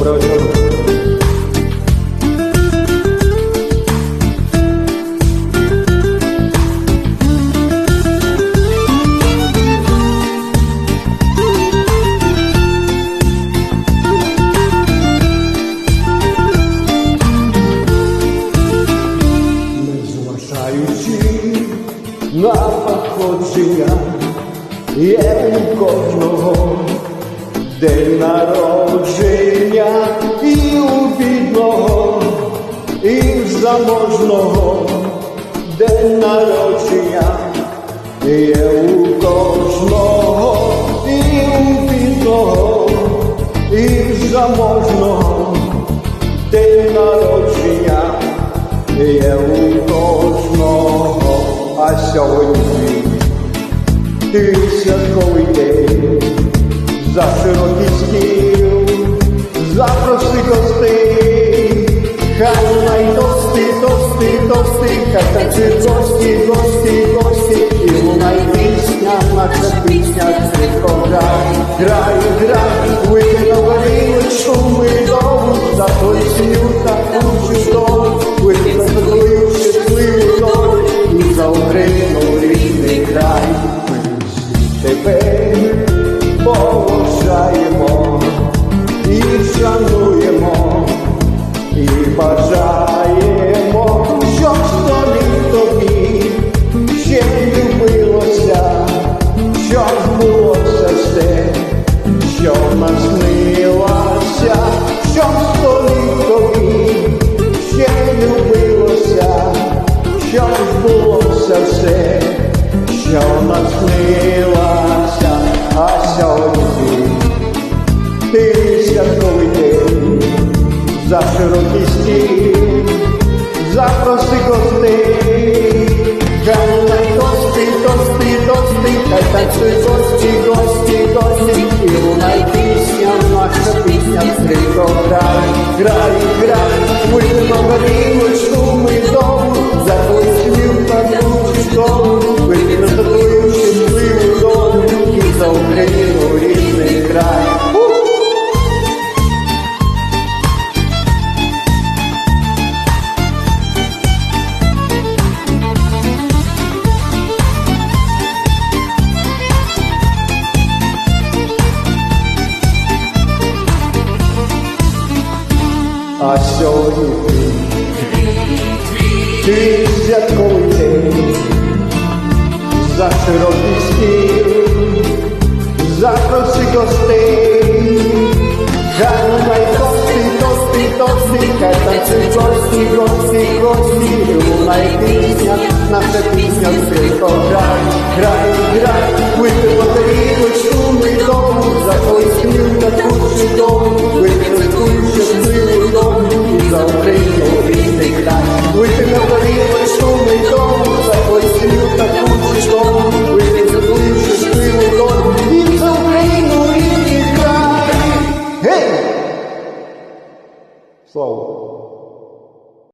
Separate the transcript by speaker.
Speaker 1: Доброго вечора. Незважаючи на походження, є у кожного день народження і у бідного, і в заможного. День народження є у кожного, і у бідного, і в заможного. День народження є у кожного, а сьогодні ти святковий день, за широкий стіл, запроси гостей, хай най тости, тости, тости, хай танцюють гості, гості, гості, і лунай пісня, наша пісня, швидко грай, грай, грай, вийди на варіночку, ми довго, за пісню таку чудову, вийди на твою щасливу долю, і за Україну рідний край. Тебе поважаємо і шануємо, і бажаємо, щоб століт тобі ще любилося, щоб збулося все, що наснилося, щоб століт тобі ще любилося, щоб збулося все, за широкий стіл, запроси гостей, хай най гости, гости, тости, хай танцюй гості, гості, гості, і лунай пісня, наша пісня, стрілько грай, грай, грай, вийди на а сьогодні ти, ти святковий день, за широкий стіл, запроси гостей, Галай гості, гості, гості, хай танці гості, гості, гості, лунай пісня, наша пісня скрипко грай, грай, грай, випимо тарілочку, ми дому, за твій спів, Слава.